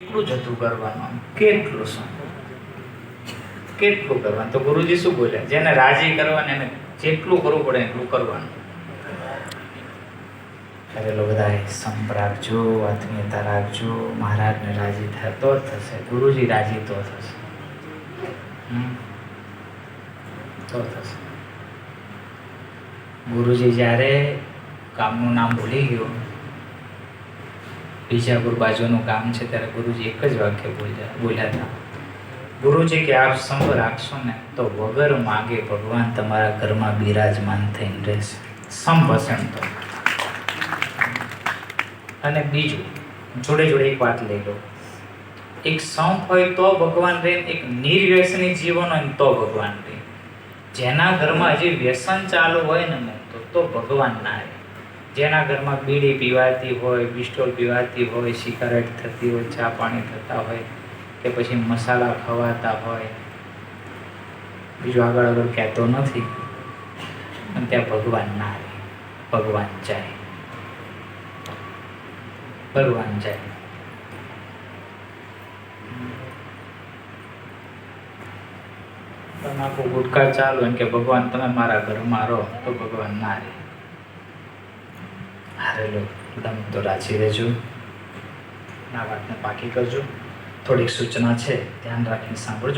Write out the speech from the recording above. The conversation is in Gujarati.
કેટલું જતું કરવાનું કેટલું શું કેટલું કરવાનું? તો ગુરુજી શું બોલ્યા? જેને રાજી કરવાને એને જેટલું કરવું પડે એટલું કરવાનું. કરેલો બધા સંપ રાખજો આત્મીયતા રાખજો. મહારાજને રાજી થાય તો જ થશે. ગુરુજી રાજી તો થશે. હમ. તો થશે. ગુરુજી જ્યારે કામનું નામ ભૂલી ગયો બીજાપુર બાજુનું ગામ છે, ત્યારે ગુરુજી એક જ વાક્ય બોલ્યા બોલ્યા હતા. ગુરુજી કે, આપ સંગ રાખશો ને, તો વગર માગે ભગવાન તમારા ઘરમાં બિરાજમાન થઈને રહેશે. સંભસણ તો અને બીજું, જોડે જોડે એક વાત લઈ લો. એક સંપ હોય તો ભગવાન રહે, એક નિર્વ્યસની જીવન હોય તો ભગવાન રહે. જેના ઘરમાં હજી વ્યસન ચાલુ હોય ને, તો તો ભગવાન ના રહે. જેના ઘરમાં બીડી પીવાતી હોય પિસ્ટોલ પીવાતી હોય, સિગારેટ થતી હોય, ચા પાણી થતા હોય કે પછી મસાલા ખવાતા હોય. બીજું આગળ આગળ કહેતો નથી, અને ત્યાં ભગવાન ના રહે. ભગવાન જાય. ભગવાન જાય. તમાકુ ગુટકા ચાલુ એમ કે ભગવાન તમે મારા ઘરમાં રહો, તો ભગવાન ના રહે. હારેલો તમે તો રાજી રહેજો. આ વાતને પાકી કરજો. થોડીક સૂચના છે, ધ્યાન રાખીને સાંભળજો.